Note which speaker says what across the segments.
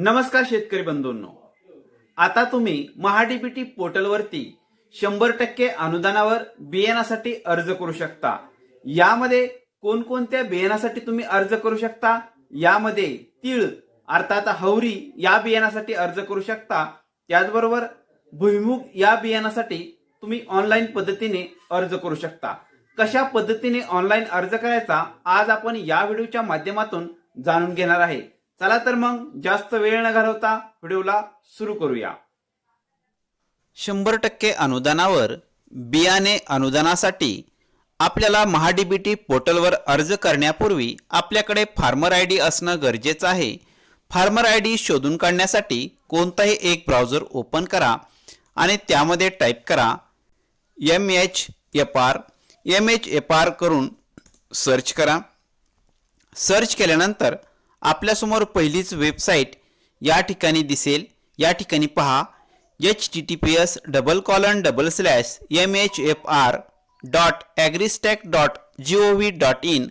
Speaker 1: नमस्कार शेतकरी बंधूंनो. आता तुम्ही महाडीबीटी पोर्टलवरती शंभर टक्के अनुदानावर बियाणासाठी अर्ज करू शकता. यामध्ये कोणकोणत्या बियाणासाठी तुम्ही अर्ज करू शकता? यामध्ये तीळ अर्थात हवरी या बियाणासाठी अर्ज करू शकता. त्याचबरोबर भुईमुग या बियाणासाठी तुम्ही ऑनलाईन पद्धतीने अर्ज करू शकता. कशा पद्धतीने ऑनलाईन अर्ज करायचा? आज आपण या व्हिडिओच्या माध्यमातून जाणून घेणार आहे. चला तर मग जास्त वेळ न घालवता व्हिडिओला सुरू करूया. शंभर टक्के अनुदानावर बियाणे अनुदानासाठी आपल्याला महाडीबीटी पोर्टलवर अर्ज करण्यापूर्वी आपल्याकडे फार्मर आय डी असणं गरजेचं आहे. फार्मर आय डी शोधून काढण्यासाठी कोणताही एक ब्राउझर ओपन करा आणि त्यामध्ये टाईप करा M H F R M H F R करून सर्च करा. सर्च केल्यानंतर आपल्यासमोर पहिलीच वेबसाईट या ठिकाणी दिसेल. या ठिकाणी पहा H T T P S double colon double slash M H F R dot AgriStack dot G O V dot in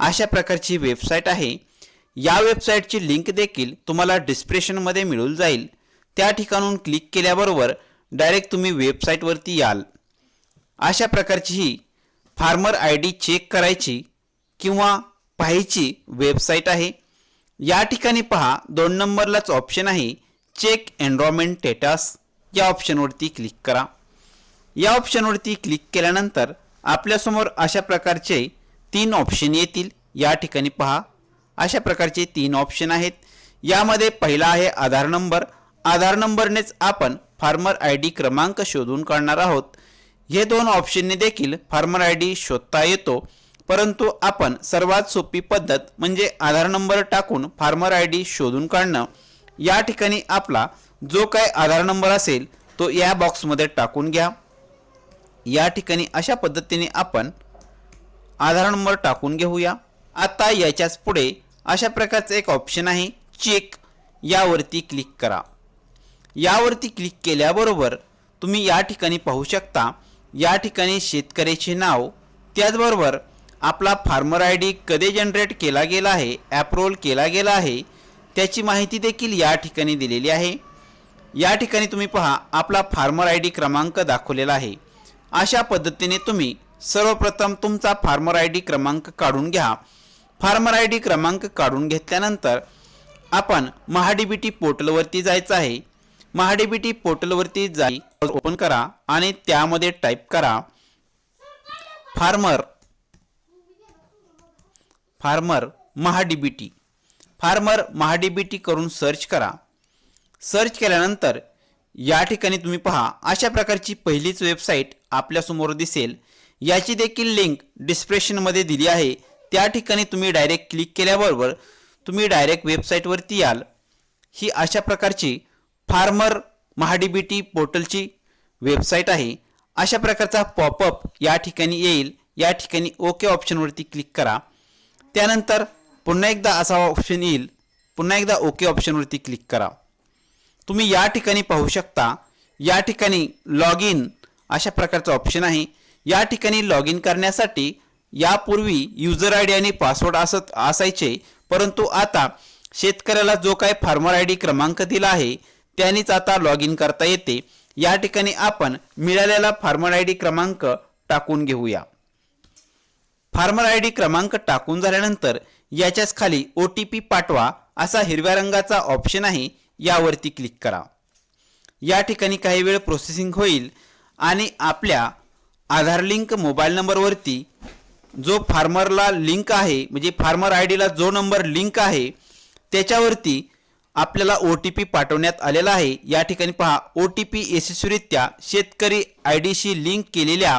Speaker 1: अशा प्रकारची वेबसाईट आहे. या वेबसाईटची लिंक देखील तुम्हाला डिस्क्रिप्शनमध्ये मिळून जाईल. त्या ठिकाणून क्लिक केल्याबरोबर डायरेक्ट तुम्ही वेबसाईटवरती याल. अशा प्रकारची ही फार्मर आय डी चेक करायची किंवा पाहायची वेबसाईट आहे. या ठिकाणी पहा दोन नंबरलाच ऑप्शन आहे. चेक एनरॉमेंट स्टेटस या ऑप्शनवरती क्लिक करा. या ऑप्शनवरती क्लिक केल्यानंतर आपल्यासमोर अशा प्रकारचे तीन ऑप्शन येतील. या ठिकाणी पहा अशा प्रकारचे तीन ऑप्शन आहेत. यामध्ये पहिला आहे आधार नंबर. आधार नंबरनेच आपण फार्मर आय डी क्रमांक शोधून काढणार आहोत. हे दोन ऑप्शनने देखील फार्मर आय डी शोधता येतो. परंतु आपण सर्वात सोपी पद्धत म्हणजे आधार नंबर टाकून फार्मर आय डी शोधून काढणं. या ठिकाणी आपला जो काय आधार नंबर असेल तो या बॉक्समध्ये टाकून घ्या. या ठिकाणी अशा पद्धतीने आपण आधार नंबर टाकून घेऊया. आता याच्याच पुढे अशा प्रकारचं एक ऑप्शन आहे चेक. यावरती क्लिक करा. यावरती क्लिक केल्याबरोबर तुम्ही या ठिकाणी पाहू शकता या ठिकाणी शेतकऱ्याचे नाव त्याचबरोबर आपला फार्मर आय डी कधी जनरेट केला गेला आहे ॲप्रोल केला गेला आहे त्याची माहिती देखील या ठिकाणी दिलेली आहे. या ठिकाणी तुम्ही पहा आपला फार्मर आय डी क्रमांक दाखवलेला आहे. अशा पद्धतीने तुम्ही सर्वप्रथम तुमचा फार्मर आय डी क्रमांक काढून घ्या. फार्मर आय डी क्रमांक काढून घेतल्यानंतर आपण महाडीबीटी पोर्टलवरती जायचं आहे. महाडीबीटी पोर्टलवरती जाई ओपन करा आणि त्यामध्ये टाईप करा. Farmer farmer MahaDBT. Farmer MahaDBT करून सर्च करा. सर्च केल्यानंतर या ठिकाणी तुम्ही पहा अशा प्रकारची पहिलीच वेबसाईट आपल्यासमोर दिसेल. याची देखील लिंक डिस्क्रिप्शनमध्ये दिली आहे. त्या ठिकाणी तुम्ही डायरेक्ट क्लिक केल्याबरोबर तुम्ही डायरेक्ट वेबसाईटवरती याल. ही अशा प्रकारची फार्मर महाडीबीटी पोर्टलची वेबसाईट आहे. अशा प्रकारचा पॉपअप या ठिकाणी येईल. या ठिकाणी ओके ऑप्शनवरती क्लिक करा. त्यानंतर पुन्हा एकदा असा ऑप्शन येईल. पुन्हा एकदा ओके ऑप्शनवरती क्लिक करा. तुम्ही या ठिकाणी पाहू शकता या ठिकाणी लॉग इन अशा प्रकारचं ऑप्शन आहे. या ठिकाणी लॉग इन करण्यासाठी यापूर्वी युजर आय डी आणि पासवर्ड असत असायचे. परंतु आता शेतकऱ्याला जो काय फार्मर आय डी क्रमांक दिला आहे त्यानेच आता लॉग इन करता येते. या ठिकाणी आपण मिळालेला फार्मर आय डी क्रमांक टाकून घेऊया. फार्मर आय डी क्रमांक टाकून झाल्यानंतर याच्याच खाली ओ टी पी पाठवा असा हिरव्या रंगाचा ऑप्शन आहे यावरती क्लिक करा. या ठिकाणी काही वेळ प्रोसेसिंग होईल आणि आपल्या आधार लिंक मोबाईल नंबरवरती जो फार्मरला लिंक आहे म्हणजे फार्मर आय डीला जो नंबर लिंक आहे त्याच्यावरती आपल्याला ओ टी पी पाठवण्यात आलेला आहे. या ठिकाणी पहा ओ टी पी यशस्वीरित्या शेतकरी आय डीशी लिंक केलेल्या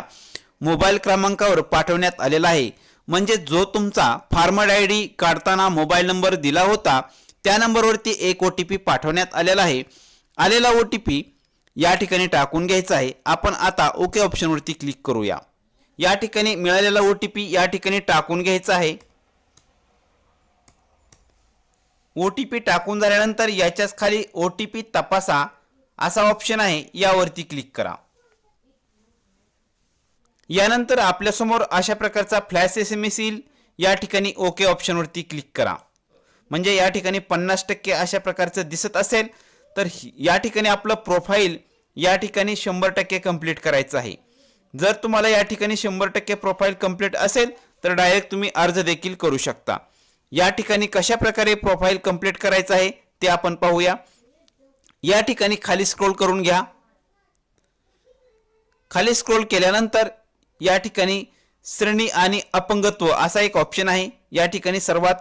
Speaker 1: मोबाईल क्रमांकावर पाठवण्यात आलेला आहे. म्हणजे जो तुमचा फार्मर आय डी काढताना मोबाईल नंबर दिला होता त्या नंबरवरती एक ओ टी पी पाठवण्यात आलेला आहे. आलेला ओ टी पी या ठिकाणी टाकून घ्यायचा आहे. आपण आता ओके ऑप्शनवरती क्लिक करूया. या ठिकाणी मिळालेला ओ टी पी या ठिकाणी टाकून घ्यायचा आहे. ओ टी पी टाकून झाल्यानंतर याच्याच खाली ओ टी पी तपासा. असा ऑप्शन आहे यावरती क्लिक करा. यानंतर आपल्यासमोर अशा प्रकारचा फ्लॅश एस एम एस येईल. या ठिकाणी ओके ऑप्शनवरती क्लिक करा. म्हणजे या ठिकाणी पन्नास टक्के अशा प्रकारचं दिसत असेल तर या ठिकाणी आपलं प्रोफाईल या ठिकाणी शंभर टक्के कंप्लीट करायचं आहे. जर तुम्हाला या ठिकाणी शंभर टक्के प्रोफाईल कंप्लीट असेल तर डायरेक्ट तुम्ही अर्ज देखील करू शकता. या ठिकाणी कशा प्रकारे प्रोफाईल कंप्लीट करायचं आहे ते आपण पाहूया. या ठिकाणी खाली स्क्रोल करून घ्या. खाली स्क्रोल केल्यानंतर या ठिकाणी श्रेणी आणि अपंगत्व असा एक ऑप्शन आहे. या ठिकाणी सर्वात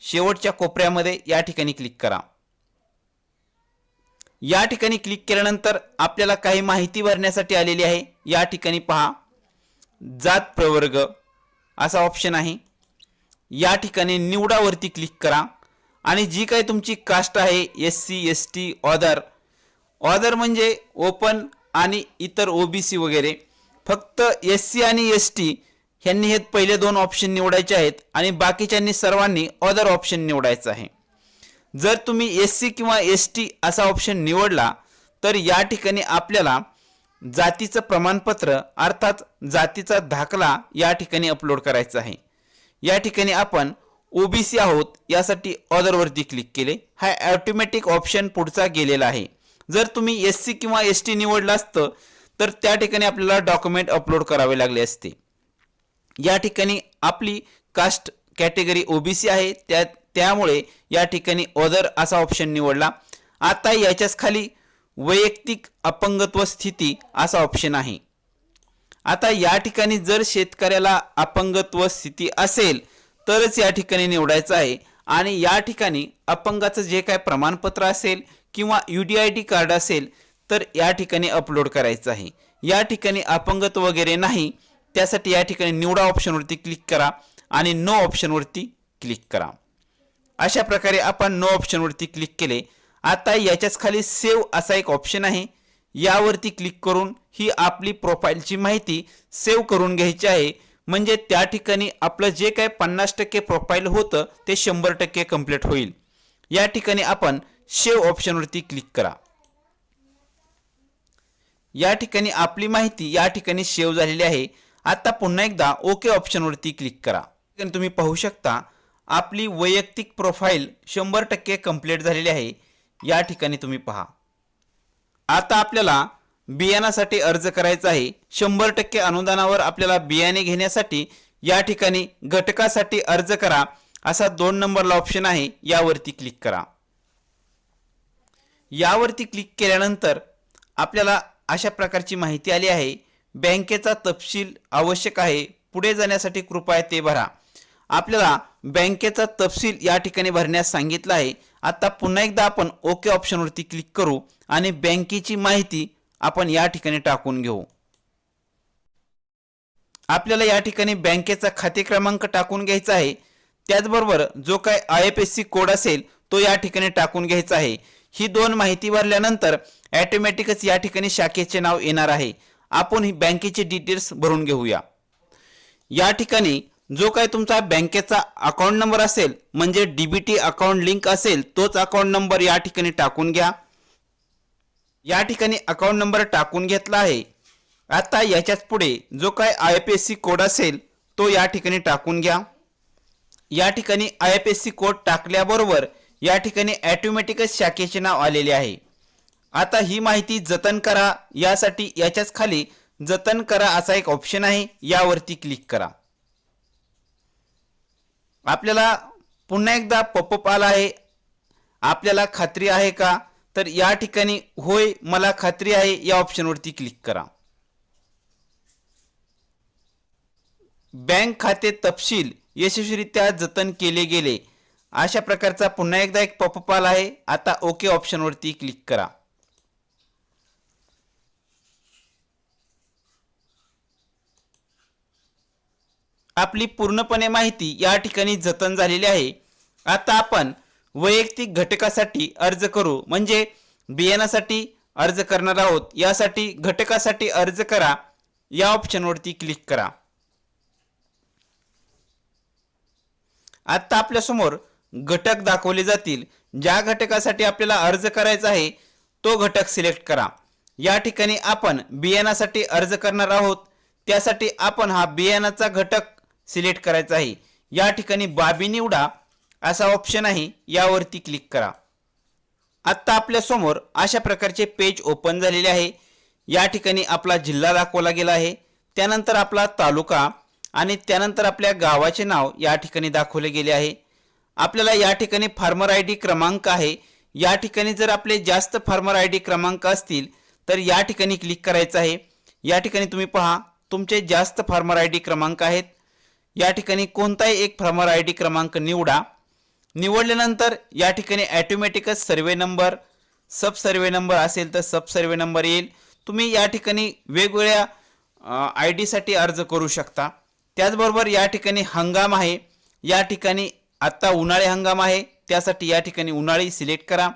Speaker 1: शेवटच्या कोपऱ्यामध्ये या ठिकाणी क्लिक करा. या ठिकाणी क्लिक केल्यानंतर आपल्याला काही माहिती भरण्यासाठी आलेली आहे. या ठिकाणी पहा. जात प्रवर्ग असा ऑप्शन आहे. या ठिकाणी निवडावरती क्लिक करा. आणि जी काही तुमची कास्ट आहे S C S T other other म्हणजे ओपन आणि इतर ओबीसी वगैरे. फक्त एस सी आणि एस टी ह्यांनी हे पहिले दोन ऑप्शन निवडायचे आहेत आणि बाकीच्यांनी सर्वांनी ऑदर ऑप्शन निवडायचं आहे. जर तुम्ही एस सी किंवा एस टी असा ऑप्शन निवडला तर या ठिकाणी आपल्याला जातीचं प्रमाणपत्र अर्थात जातीचा दाखला या ठिकाणी अपलोड करायचा आहे. या ठिकाणी आपण ओबीसी आहोत यासाठी ऑदरवरती क्लिक केले. हा ऑटोमॅटिक ऑप्शन पुढचा गेलेला आहे. जर तुम्ही एस सी किंवा एस टी निवडला असतं तर त्या ठिकाणी आपल्याला डॉक्युमेंट अपलोड करावे लागले असते. या ठिकाणी आपली कास्ट कॅटेगरी ओबीसी आहे. त्या त्यामुळे या ठिकाणी ऑदर असा ऑप्शन निवडला. आता याच्याच खाली वैयक्तिक अपंगत्व स्थिती असा ऑप्शन आहे. आता या ठिकाणी जर शेतकऱ्याला अपंगत्व स्थिती असेल तरच या ठिकाणी निवडायचं आहे. आणि या ठिकाणी अपंगाचं जे काय प्रमाणपत्र असेल किंवा U D I D card असेल तर या ठिकाणी अपलोड करायचं आहे. या ठिकाणी अपंगत्व वगैरे नाही त्यासाठी या ठिकाणी निवडा ऑप्शनवरती क्लिक करा आणि नो ऑप्शनवरती क्लिक करा. अशा प्रकारे आपण नो ऑप्शनवरती क्लिक केले. आता याच्याच खाली सेव्ह असा एक ऑप्शन आहे. यावरती क्लिक करून ही आपली प्रोफाईलची माहिती सेव्ह करून घ्यायची आहे. म्हणजे त्या ठिकाणी आपलं जे काय पन्नास टक्के प्रोफाईल होतं ते शंभर टक्के कंप्लीट होईल. या ठिकाणी आपण सेव्ह ऑप्शनवरती क्लिक करा. या ठिकाणी आपली माहिती या ठिकाणी सेव्ह झालेली आहे. आता पुन्हा एकदा ओके ऑप्शनवरती क्लिक करा. तुम्ही पाहू शकता आपली वैयक्तिक प्रोफाईल शंभर टक्के कंप्लीट झालेली आहे. या ठिकाणी तुम्ही पहा. आता आपल्याला बियाणासाठी अर्ज करायचा आहे. शंभर टक्के अनुदानावर आपल्याला बियाणे घेण्यासाठी या ठिकाणी घटकासाठी अर्ज करा. असा दोन नंबरला ऑप्शन आहे. यावरती क्लिक करा. यावरती क्लिक केल्यानंतर आपल्याला अशा प्रकारची माहिती आली आहे. बँकेचा तपशील आवश्यक आहे. पुढे जाण्यासाठी कृपया ते भरा. आपल्याला बँकेचा तपशील या ठिकाणी भरण्यास सांगितलं आहे. आता पुन्हा एकदा आपण ओके ऑप्शनवरती क्लिक करू आणि बँकेची माहिती आपण या ठिकाणी टाकून घेऊ. आपल्याला या ठिकाणी बँकेचा खाते क्रमांक टाकून घ्यायचा आहे. त्याचबरोबर जो काय I F S C code असेल तो या ठिकाणी टाकून घ्यायचा आहे. ही दोन माहिती भरल्यानंतर ॲटोमॅटिकच या ठिकाणी शाखेचे नाव येणार आहे. आपण ही बँकेचे डिटेल्स भरून घेऊया. या ठिकाणी जो काय तुमचा बँकेचा अकाउंट नंबर असेल म्हणजे डीबीटी अकाउंट लिंक असेल तोच अकाउंट नंबर या ठिकाणी टाकून घ्या. या ठिकाणी अकाउंट नंबर टाकून घेतला आहे. आता याच्याच पुढे जो काय I P S C code असेल तो या ठिकाणी टाकून घ्या. या ठिकाणी आय एस सी कोड टाकल्याबरोबर या ठिकाणी ॲटोमॅटिकच शाखेचे नाव आलेले आहे. आता ही माहिती जतन करा यासाठी याच्याच खाली जतन करा असा एक ऑप्शन आहे यावरती क्लिक करा. आपल्याला पुन्हा एकदा पपअप आला आहे. आपल्याला खात्री आहे का? तर या ठिकाणी होय मला खात्री आहे या ऑप्शनवरती क्लिक करा. बँक खाते तपशील यशस्वीरित्या जतन केले गेले. अशा प्रकारचा पुन्हा एकदा एक पॉपअप आला आहे. आता ओके ऑप्शनवरती क्लिक करा. आपली पूर्णपणे माहिती या ठिकाणी जतन झालेली आहे. आता आपण वैयक्तिक घटकासाठी अर्ज करू. म्हणजे बियाणासाठी अर्ज करणार आहोत. यासाठी घटकासाठी अर्ज करा. या ऑप्शनवरती क्लिक करा. आता आपल्यासमोर घटक दाखवले जातील. ज्या घटकासाठी आपल्याला अर्ज करायचा आहे तो घटक सिलेक्ट करा. या ठिकाणी आपण बियाणासाठी अर्ज करणार आहोत. त्यासाठी आपण हा बियाणाचा घटक सिलेक्ट करायचा आहे. या ठिकाणी बाबी निवडा. असा ऑप्शन आहे यावरती क्लिक करा. आत्ता आपल्यासमोर अशा प्रकारचे पेज ओपन झालेले आहे. या ठिकाणी आपला जिल्हा दाखवला गेला आहे. त्यानंतर आपला तालुका आणि त्यानंतर आपल्या गावाचे नाव या ठिकाणी दाखवले गेले आहे. आपल्याला या ठिकाणी फार्मर आय डी क्रमांक आहे. या ठिकाणी जर आपले जास्त फार्मर आय डी क्रमांक असतील तर या ठिकाणी क्लिक करायचं आहे. या ठिकाणी तुम्ही पहा तुमचे जास्त फार्मर आय डी क्रमांक आहेत. या ठिकाणी कोणताही एक फार्मर आय डी क्रमांक निवडा. निवडल्यानंतर या ठिकाणी ॲटोमॅटिकच सर्वे नंबर सब सर्वे नंबर असेल तर सब सर्वे नंबर येईल. तुम्ही या ठिकाणी वेगवेगळ्या आय डीसाठी अर्ज करू शकता. त्याचबरोबर या ठिकाणी हंगाम आहे. या ठिकाणी आत्ता उन्हाळी हंगाम आहे त्यासाठी या ठिकाणी उन्हाळी सिलेक्ट करा.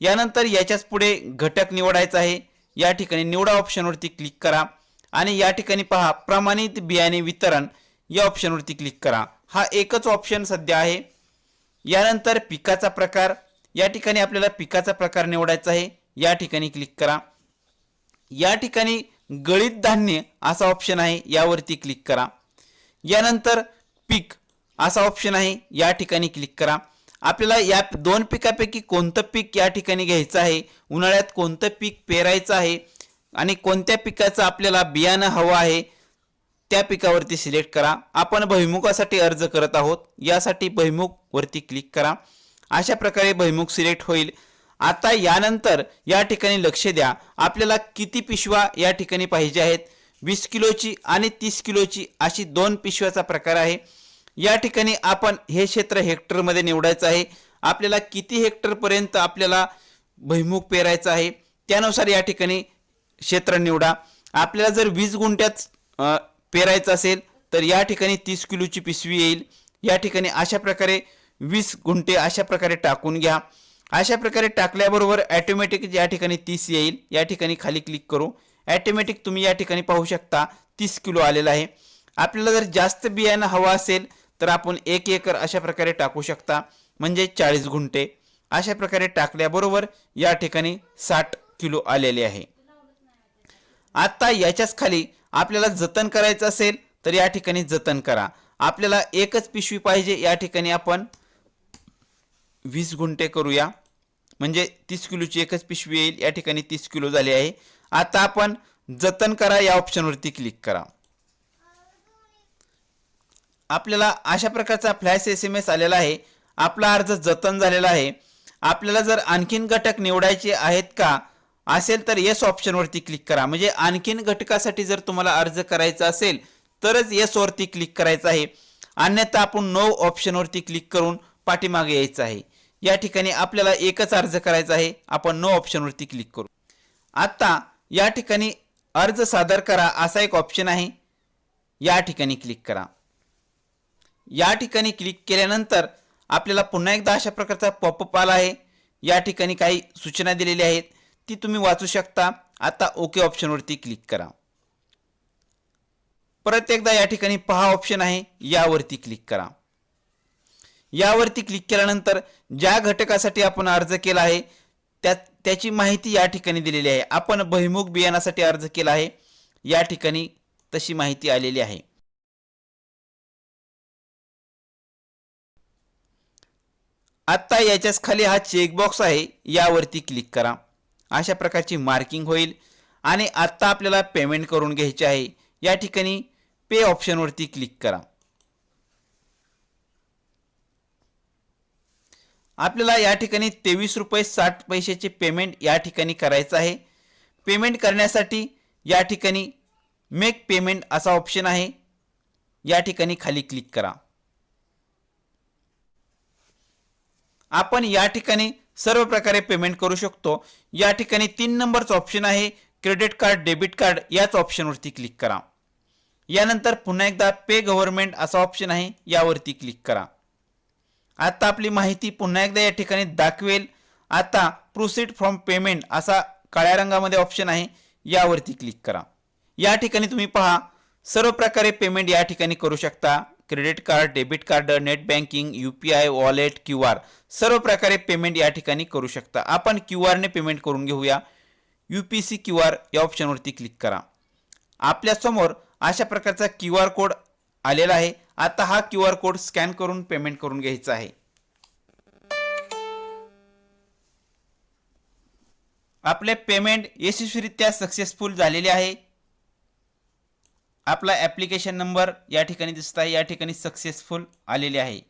Speaker 1: यानंतर याच्याच पुढे घटक निवडायचा आहे या ठिकाणी निवडा ऑप्शनवरती क्लिक करा आणि या ठिकाणी पहा प्रमाणित बियाणे वितरण या ऑप्शनवरती क्लिक करा. हा एकच ऑप्शन सध्या आहे. यानंतर पिकाचा प्रकार या ठिकाणी आपल्याला पिकाचा प्रकार निवडायचा आहे या ठिकाणी क्लिक करा. या ठिकाणी गळीत धान्य असा ऑप्शन आहे यावरती क्लिक करा. यानंतर पीक असा ऑप्शन आहे. या ठिकाणी क्लिक करा. आपल्याला या दोन पिकापैकी कोणतं पीक या ठिकाणी घ्यायचं आहे? उन्हाळ्यात कोणतं पीक पेरायचं आहे? आणि कोणत्या पिकाचं आपल्याला बियाणं हवं आहे? त्या पिकावरती सिलेक्ट करा. आपण भैमुखासाठी अर्ज करत आहोत. यासाठी भैमुख वरती क्लिक करा. अशा प्रकारे भैमुख सिलेक्ट होईल. आता यानंतर या ठिकाणी लक्ष द्या. आपल्याला किती पिशवा या ठिकाणी पाहिजे आहेत? वीस किलोची आणि तीस किलोची अशी दोन पिशव्याचा प्रकार आहे. या ठिकाणी आपण हे क्षेत्र हेक्टरमध्ये निवडायचं आहे. आपल्याला किती हेक्टरपर्यंत आपल्याला भैमुख पेरायचं आहे त्यानुसार या ठिकाणी क्षेत्र निवडा. आपल्याला जर वीस गुंठ्यात पेरायचं असेल तर या ठिकाणी तीस किलोची पिशवी येईल. या ठिकाणी अशा प्रकारे वीस गुंठे अशा प्रकारे टाकून घ्या. अशा प्रकारे टाकल्याबरोबर ॲटोमॅटिक या ठिकाणी तीस येईल. या ठिकाणी खाली क्लिक करू. ॲटोमॅटिक तुम्ही या ठिकाणी पाहू शकता तीस किलो आलेला आहे. आपल्याला जर जास्त बियाणं हवं असेल तर आपण एक एकर अशा प्रकारे टाकू शकता. म्हणजे चाळीस गुंठे. अशा प्रकारे टाकल्याबरोबर या ठिकाणी साठ किलो आलेले आहे. आता याच्याच खाली आपल्याला जतन करायचं असेल तर या ठिकाणी जतन करा. आपल्याला एकच पिशवी पाहिजे या ठिकाणी आपण वीस गुंठे करूया. म्हणजे तीस किलोची एकच पिशवी येईल या ठिकाणी तीस किलो झाली आहे. आता आपण जतन करा या ऑप्शनवरती क्लिक करा. आपल्याला अशा प्रकारचा फ्लॅश एस एम एस आलेला आहे. आपला अर्ज जतन झालेला आहे. आपल्याला जर आणखीन घटक निवडायचे आहेत का असेल तर येस ऑप्शनवरती क्लिक करा. म्हणजे आणखीन घटकासाठी जर तुम्हाला अर्ज करायचा असेल तरच येस वरती क्लिक करायचं आहे. अन्यथा आपण नो ऑप्शनवरती क्लिक करून पाठीमागे यायचं आहे. या ठिकाणी आपल्याला एकच अर्ज करायचा आहे. आपण नो ऑप्शनवरती क्लिक करू. आत्ता या ठिकाणी अर्ज सादर करा असा एक ऑप्शन आहे. या ठिकाणी क्लिक करा. या ठिकाणी क्लिक केल्यानंतर आपल्याला पुन्हा एकदा अशा प्रकारचा पॉपअप आला आहे. या ठिकाणी काही सूचना दिलेल्या आहेत. ती तुम्ही वाचू शकता. आता ओके ऑप्शनवरती क्लिक करा. परत एकदा या ठिकाणी पहा ऑप्शन आहे. यावरती क्लिक करा. यावरती क्लिक केल्यानंतर ज्या घटकासाठी आपण अर्ज केला आहे त्या त्याची माहिती या ठिकाणी दिलेली आहे. आपण बहिमुख बियाणासाठी अर्ज केला आहे. या ठिकाणी तशी माहिती आलेली आहे. आत्ता याच्याच खाली हा चेकबॉक्स आहे यावरती क्लिक करा. अशा प्रकारची मार्किंग होईल आणि आत्ता आपल्याला पेमेंट करून घ्यायचे आहे. या ठिकाणी पे ऑप्शनवरती क्लिक करा. आपल्याला या ठिकाणी तेवीस रुपये साठ पैशाचे पेमेंट या ठिकाणी करायचं आहे. पेमेंट करण्यासाठी या ठिकाणी मेक पेमेंट असा ऑप्शन आहे. या ठिकाणी खाली क्लिक करा. आपण या ठिकाणी सर्व प्रकारे पेमेंट करू शकतो. या ठिकाणी तीन नंबरचं ऑप्शन आहे. क्रेडिट कार्ड डेबिट कार्ड याच ऑप्शनवरती क्लिक करा. यानंतर पुन्हा एकदा पे गव्हर्नमेंट असा ऑप्शन आहे. यावरती क्लिक करा. आता आपली माहिती पुन्हा एकदा या ठिकाणी दाखवेल. आता प्रोसीड फ्रॉम पेमेंट असा काळ्या रंगामध्ये ऑप्शन आहे. यावरती क्लिक करा. या ठिकाणी तुम्ही पहा. सर्व प्रकारे पेमेंट या ठिकाणी करू शकता. Credit card debit card net banking U P I wallet Q R. सर्व प्रकारे पेमेंट या ठिकाणी करू शकता. आपण क्यू आरने पेमेंट करून घेऊया. U P C Q R या ऑप्शनवरती क्लिक करा. आपल्यासमोर अशा प्रकारचा क्यू आर कोड आलेला आहे. आता हा क्यू आर कोड स्कॅन करून पेमेंट करून घ्यायचा आहे. आपले पेमेंट यशस्वीरित्या सक्सेसफुल झालेले आहे. आपला ॲप्लिकेशन नंबर या ठिकाणी दिसत आहे या ठिकाणी सक्सेसफुल आलेले आहे.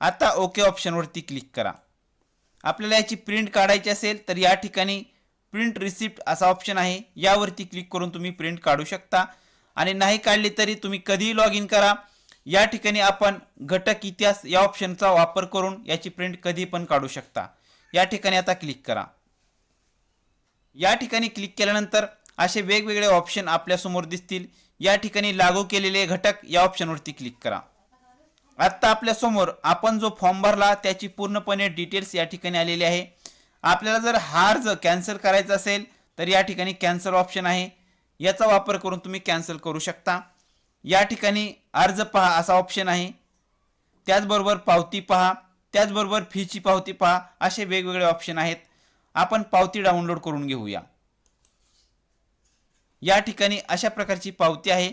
Speaker 1: आता ओके ऑप्शनवरती क्लिक करा. आपल्याला याची प्रिंट काढायची असेल तर या ठिकाणी प्रिंट रिसिप्ट असा ऑप्शन आहे. यावरती क्लिक करून तुम्ही प्रिंट काढू शकता. आणि नाही काढली तरी तुम्ही कधीही लॉग इन करा. या ठिकाणी आपण घटक इतिहास या ऑप्शनचा वापर करून याची प्रिंट कधी पण काढू शकता. या ठिकाणी आता क्लिक करा. या ठिकाणी क्लिक केल्यानंतर असे वेगवेगळे ऑप्शन आपल्यासमोर दिसतील. या ठिकाणी लागू केलेले घटक या ऑप्शनवरती क्लिक करा. आत्ता आपल्यासमोर आपण जो फॉर्म भरला त्याची पूर्णपणे डिटेल्स या ठिकाणी आलेली आहे. आपल्याला जर हा अर्ज कॅन्सल करायचा असेल तर या ठिकाणी कॅन्सल ऑप्शन आहे. याचा वापर करून तुम्ही कॅन्सल करू शकता. या ठिकाणी अर्ज पहा असा ऑप्शन आहे. त्याचबरोबर पावती पहा. त्याचबरोबर फीची पावती पहा. असे वेगवेगळे ऑप्शन आहेत. आपण पावती डाउनलोड करून घेऊया. या ठिकाणी अशा प्रकारची पावती आहे.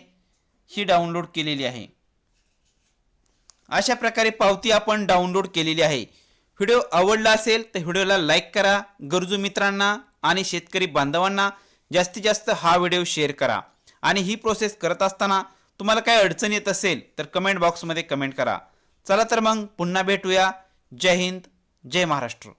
Speaker 1: ही डाउनलोड केलेली आहे. अशा प्रकारे पावती आपण डाउनलोड केलेली आहे. व्हिडिओ आवडला असेल तर व्हिडिओला लाईक करा. गरजू मित्रांना आणि शेतकरी बांधवांना जास्तीत जास्त हा व्हिडिओ शेअर करा. आणि ही प्रोसेस करत असताना तुम्हाला काय अडचण येत असेल तर कमेंट बॉक्समध्ये कमेंट करा. चला तर मग पुन्हा भेटूया. जय हिंद. जय महाराष्ट्र.